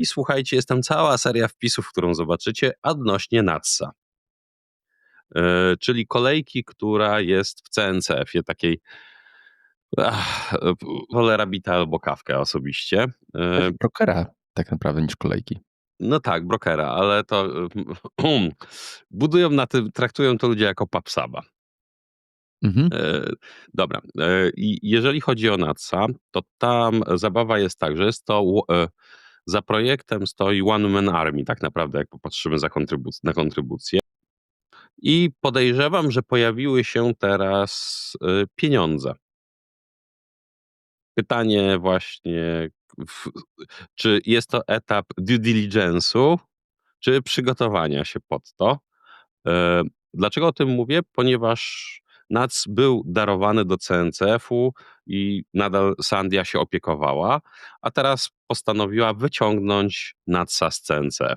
I słuchajcie, jest tam cała seria wpisów, którą zobaczycie odnośnie NATSA. E, czyli kolejki, która jest w CNCF-ie, takiej ach, wolę Rabita albo Kawkę osobiście. E, Brokera tak naprawdę niż kolejki. No tak, brokera, ale to budują na tym, traktują to ludzie jako papsaba. Mhm. E, Dobra. E, jeżeli chodzi o NATSA, to tam zabawa jest tak, że jest to e, za projektem stoi One Man Army, tak naprawdę, jak popatrzymy za kontrybuc- na kontrybucję. I podejrzewam, że pojawiły się teraz e, pieniądze. Pytanie właśnie, w, czy jest to etap due diligence'u, czy przygotowania się pod to. E, Dlaczego o tym mówię? Ponieważ NAC był darowany do CNCF-u i nadal Sandia się opiekowała, a teraz postanowiła wyciągnąć NACA z CNCF.